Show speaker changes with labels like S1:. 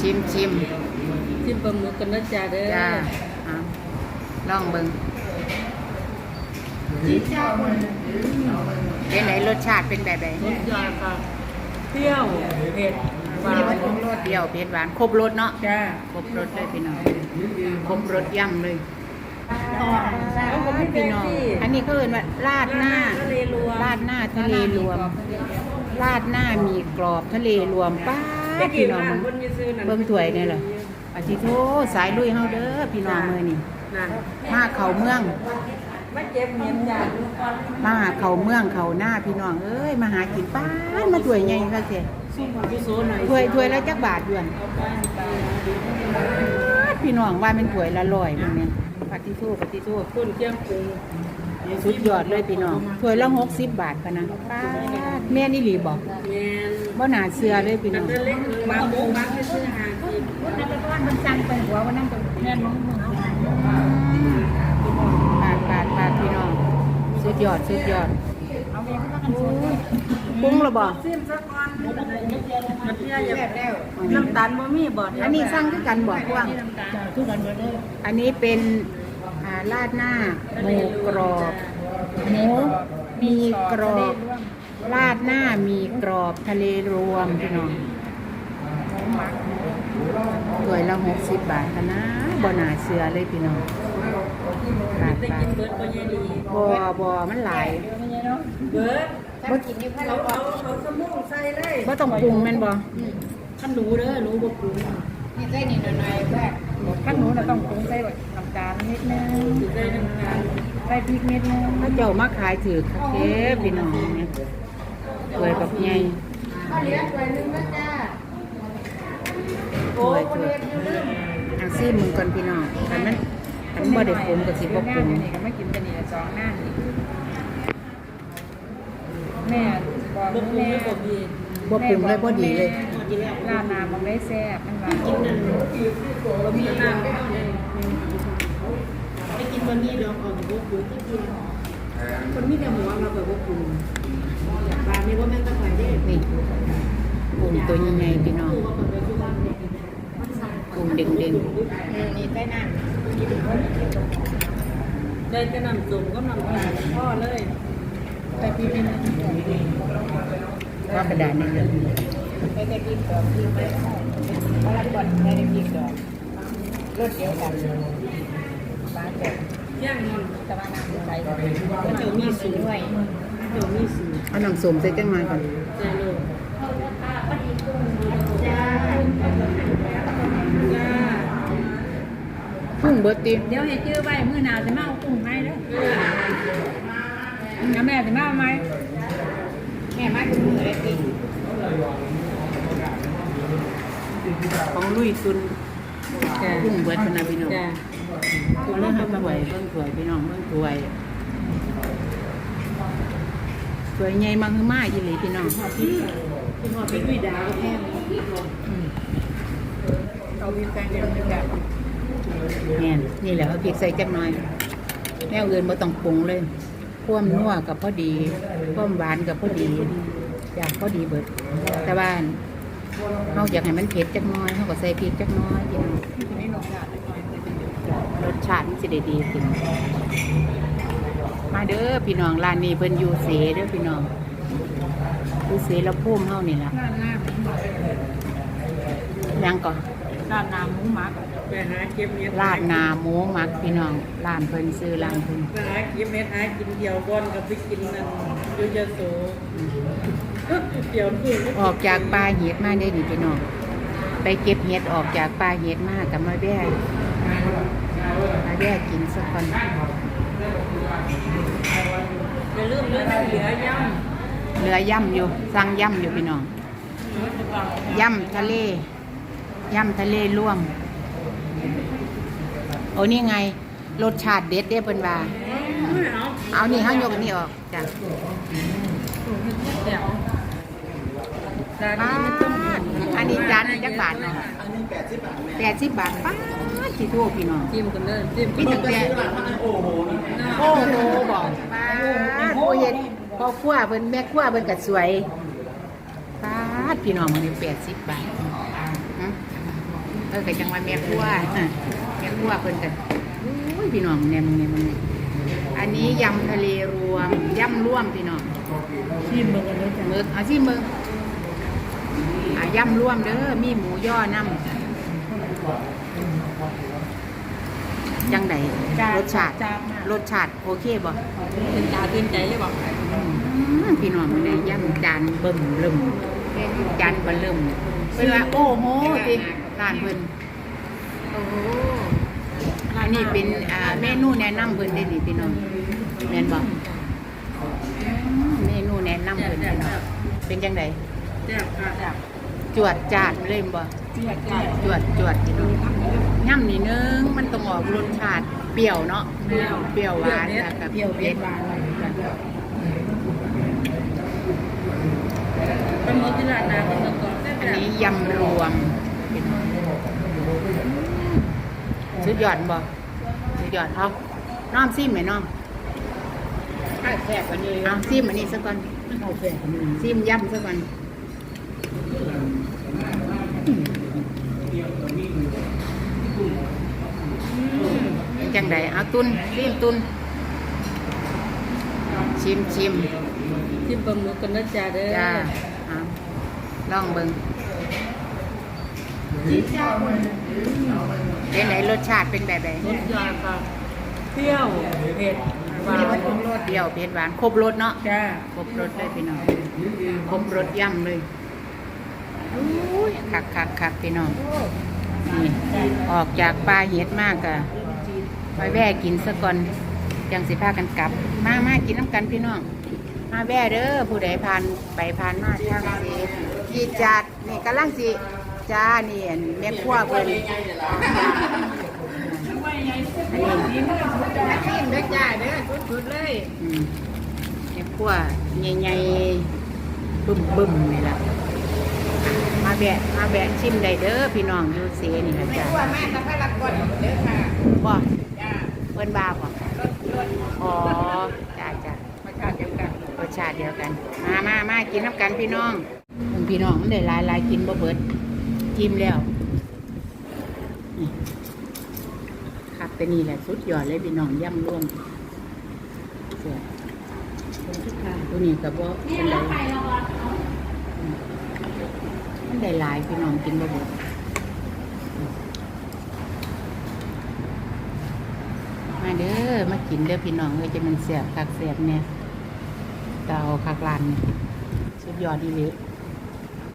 S1: ชิมชิม
S2: จิ้มปลาหมึกกันนะจ๊ะเด้อ
S1: จ้าเอาลองเบิ่งเป็นไหนรสชาติเป็นแบบไหน
S2: รสชาติค่ะเปรี้ยวเผ็ดหวาน
S1: เปรี้ยวเผ็ดหวานครบรสเนาะ
S2: จ้า
S1: ครบรสเลยพี่น้องครบรสย่ำเลย
S2: แล้วก็ไม่เป็
S1: พี่
S2: น
S1: น้อง
S2: ที่
S1: อันนี้ก็เอินว่าราดหน้า
S2: ทะเลรวม
S1: ราดหน้าทะเลรวมราดหน้ามีกรอบทะเลรวมป้า
S2: ไป
S1: ด
S2: กิ
S1: พี่
S2: น
S1: น้อง
S2: ร้าน
S1: มึง
S2: คนมีซื้อนั่น
S1: เบิ่งถ้วยนี่เหรอปฏิโทสายลุยเฮาเด้อพี่น้องมื้อนี่
S2: นั่น
S1: มาเข้าเมือง
S2: มาเจ็บเหมียนจ้า
S1: มาเข้าเมืองเข้าหน้าพี่น้องเอ้ยมาหากินป้าดมาถ้วยใหญ่ค่ะเสีย
S2: ซุ่มของพี่โซหน่อย
S1: ถ้วยถ้วยละจักบาทอยู่อั่นป๊าดพี่น้องว่าเป็นถ้วยละร้อยมื้อนี้ปฏิโทปฏิโท
S2: คนเคี่ยงปรุง
S1: สุดยอดเลยพี่น้องถ้วยละ60บาทพะนะป้าดแม่นอี่หลีบอก
S2: แมน
S1: บ่น่าเชื่อเลยพี่น้อง
S2: แต่เล็กมาหมูมาให้ซื้อหากิน
S3: นั่นเป็นว่ามันจังไปหัววันนั้นก็แน่นน้องมึงเอา
S1: ปาดปาดปาดพี่น้องสุดยอดสุดยอด
S3: เอาเองก็กันซื้อ
S1: ปรุงและบ่
S2: ซิมสักก่อนมันเที่ยอย่าน้ำตาลบ่มีบ่
S1: อันนี้สั่งคือกันบ่พวง
S3: ทุกคนเลย
S1: อันนี้เป็น อ่าราดหน้าหมูกรอบหมูมีกรอบราดหน้ามีกรอบทะเลรวมพี่น้องถ้วละหกสิบบาทนะบนาเชื่อเลยพี่น้องปาด
S2: ไป
S1: ด
S2: นเบิดบ่ยายดี
S1: บ่บ่มันหลาย
S2: เบิด
S1: บ่
S3: กินอยู่ข้า
S2: เอา
S3: เรา
S2: เอาเอาสมุนใส่เลย
S1: บ่ต้องปรุงแม่นบ่
S2: ท่านรู้เด้อรู้บ่ปรุง
S3: นี่ใส่นิดหน่อยแค่ข้างหนูเราต้องปรุงใส่แบบน้ำตาลนิดนึง
S2: สิได้น้ำตาล
S3: ใส่พริกนิดนึง
S1: ถ้าเจ้ามาขายถือคักเด้พี่น้องเนี่ยถ้วยแบบใหญ่
S3: ข้าวเหลือถ้วยนึงนะจ้า
S1: ถ้วยถ้วยเอาซี่มึงก่อนพี่น้องคันมันคันบ่ได้ปรุงก็สิบ่ปรุง
S3: นี่ก็ไม่กินแต่นี่สองหน้านี่แม่บอก
S2: บ่ปรุง
S3: แม่
S2: ไม่บ่มี
S1: บ่ปรุงเลยบ่ดีเลย
S3: ร้านน้ำมันได้แซ่บมันหวาน
S2: มีน้ำไปกินบ่มีดอกออกบ่ปรุงที่กินคนมีแต่หัวเราแบบบ่ปรุงบ้านนี้บ่าแม่ตะไคร้เด้
S1: นี่ปรุงตัวใหญ่ๆพี่น้องปรุงเด้ง
S3: นี่ใส่น้ำ
S2: ได้แต่น้ำส้มก็น้ำตาพ่อเลย
S3: ใส่พริกนิดนึง
S1: ๆก็กระดาษนี่เลย
S3: ใส่แต่พริกดอกพริกไปเพราะเราก่อนใส่แต่พริกดอกรสเดียวกันบ้านแบบ
S2: ย่างนน
S3: ตะวันน้ำใส่
S2: ก็จะมีสู
S3: ด้วย
S2: เดี๋ยวมีสูตร
S1: เอาน้ำส้มใส่จังมาก่อน
S2: ใส่เลยจ้าจ้า
S1: พุ่งเบิดติ
S3: เดี๋ยวให้จื้อไว้มื้อหน้าจะมาเอากุ้งให้เด้อแล้วแม่จะมาเอาไหมแม่มาถึงมือเลยติ
S1: ของลุยซุน
S2: จ้า
S1: พุ่งเบิดพะนะพี่น้อง
S2: จ้า
S1: ถูกแล้วค่ะถ้วยเบิ่งถ้วยพี่น้องเบิ่งถ้วยถ้วยใหญ่มาคือมาอีหลีพี่น้อง
S2: คุณพ่อเป็นวิดาวแห้ง
S3: เอาวิแฟนเดี๋ยวจะแบบ
S1: แม่นนี่แหละเอาพริกใส่จักหน่อยแนวอื่นบ่ต้องปรุงเลยความนัวกับพอดีความหวานกับพอดีอยากพอดีเบิดแต่ว่า เฮาอยากให้มันเผ็ดจักหน่อยเฮาก็ใส่พริกจักหน่อยพี่น้อง
S3: ทีนี้หนูอยากไปหน่อย
S1: รสชาติมันสิได้ดีขึ้นมาเด้อพี่น้องร้านนี้เพิ่นอยู่เสเด้อพี่น้องอยู่เสละพุ่มเฮานี่ล่ะ
S3: ร้านน้
S1: ยังก่อนำ
S3: ร้านน้ำหมูหมัก
S2: ไปหาเก็บเม็ด
S1: ลาดนาหมูหมักพี่น้องร้านเพิ่นซื้อร้านเพิ่น
S2: ไปหาเก็บเม็ดหากินเดียวก่อนกับไปกินนั่นอยู่ยะโสเดี๋ยวคือ
S1: ออกจากป่าเห็ดมาได้ดิพี่น้องไปเก็บเห็ดออกจากป่าเห็ดมากับมาแบ่มาแบ่กินสักคน
S2: จะเริ่มเรื่องเหลือย่
S1: เหลือย่ำอยู่สั่งย่ำอยู่พี่น้องำย่ำทะเลย่ำทะเลร่วม โอ้นี่ไง รสชาติเด็ดเด้เพิ่นว่า
S2: เอา
S1: เอานี่เฮายกอันนี้ออกจ้ะ
S2: เดี๋ยวจาน
S1: ป้า
S2: นี้ไม่ต้อง
S1: ดอันนี้จานนี้จักบาทเนาะแปดสิบบาทป้าดสิโทษพี่น้อง
S2: จิ้มกันเลยจิ้ม
S1: พี่ถึงแต่โอ้โหบอกป้าดโอ้เห็นพอครัวเพิ่นแม่ครัวเพิ่นก็สวยป้าดพี่น้องมันนี่แปดสิบบาทฮะ เออก็จังว่าแม่ครัวแม่ครัวเพิ่นกันอุ้ยพี่น้องเนี่ยมึงเนี่ยมึงเนี่ยอันนี้ยำทะเลรวมยำร่วมพี่น้อง
S2: ชิมเบิ่งกันเลยจ้ะ
S1: มึกเอาสิมึงอะยำร่วมเด้อมีหมูย่อน้ำจังไดรสชาติ
S2: จ้ามาก
S1: รสชาติโอเคบ่
S2: ตื่นตาตื่นใจเลยบอก
S1: อืมพี่น้องมันได้ย่ำจานเบิ่มเริ่มจานบ่เริ่ม เพิ่นว่าโอ้โหติร้านเพิ่นโอ้โหอันนี้เป็นอ่าเมนูแนะนำเพิ่นได้นี่พี่น้องแม่นบ่อืมเมนูแนะนำเพิ่นพี่น้องเป็นจังได
S2: แซ่บค่ะแซ่บ
S1: จวดจาดเลยบ่
S2: จวดจ้า
S1: จวดจวดพี่น้องย่ำนี่นึงมันต้องออกรสชาติเปรี้ยวเนาะ
S2: เปรี้ยว
S1: เปรี้ยวหวาน
S2: เปรี้ยว
S1: แล้วก็
S2: เปรี้ยวเผ็ดหวานเป็นมติลานาเป็นตะกอ
S1: ยำรวมพี่น้องสุดยอดบ่สุดยอดเอาน้อมซิมไหมน้อม
S2: ข้าวแซ่บกว่านี้
S1: เอาซิมอันนี้สักก่อน
S2: ข้าวแซ่บกว่านี้
S1: ซิมยำสักก่อนจังไดเอาตุนซิมตุนชิมชิม
S2: ชิมปลาหมึกกันนะจ๊ะเด้อ
S1: จ้าเอาลองเบิ่ง เป็นไหนรสชาติเป็นแบบไหน
S2: รสชาติค่ะเปรี้ยวเผ็ดหวาน
S1: เปรี้ยวเผ็ดหวานครบรสเนาะ
S2: จ้า
S1: ครบรสเลยพี่น้องครบรสย่ำเลยอุ้ยคักคักคักพี่น้องนี่ออกจากปลาเห็ดมากอะไปแว่กินซะก่อนจังสิพากันกลับ มามากินน้ำกันพี่น้อง มาแว่เด้อผู้ใดผ่านไปผ่านมาทางสิกีจัดนี่กำลังสิ จ้านี่อันแม่ครัวเพิ่นอันนี้
S3: ชิมเด้อจ้าเด้อสุดๆเลย
S1: อืมแม่ครัวใหญ่ๆบึ้มๆนี่ล่ะมาแบะมาแบะชิมได้เด้อพี่น้องอยู่เสนี่ล่ะจ้า
S3: ตัวแม่ตะพลักก่อนเด้อค่ะ
S1: บ่
S3: จ้า
S1: เพิ่นบ้าบ่
S3: รสรส
S1: อ๋อจ้าจ้า
S3: มาชาติเดียวกัน
S1: รสชาติเดียวกัน มามามากินน้ำกันพี่น้องพี่น้องมันได้หลายหลายกินบ่เบิด จิ้มแล้วครับแต่นี่แหละสุดยอดเลยพี่น้องย่ำร่วมสียตัวนี้กับว่าเป็นไรมันได้หลายพี่น้องกินบ่บิดมาเด้อมากินเด้อพี่น้องเอ้ยจะมันเสียบคักเสียบเนี่ยเตาคักลานสุดยอดดีเลย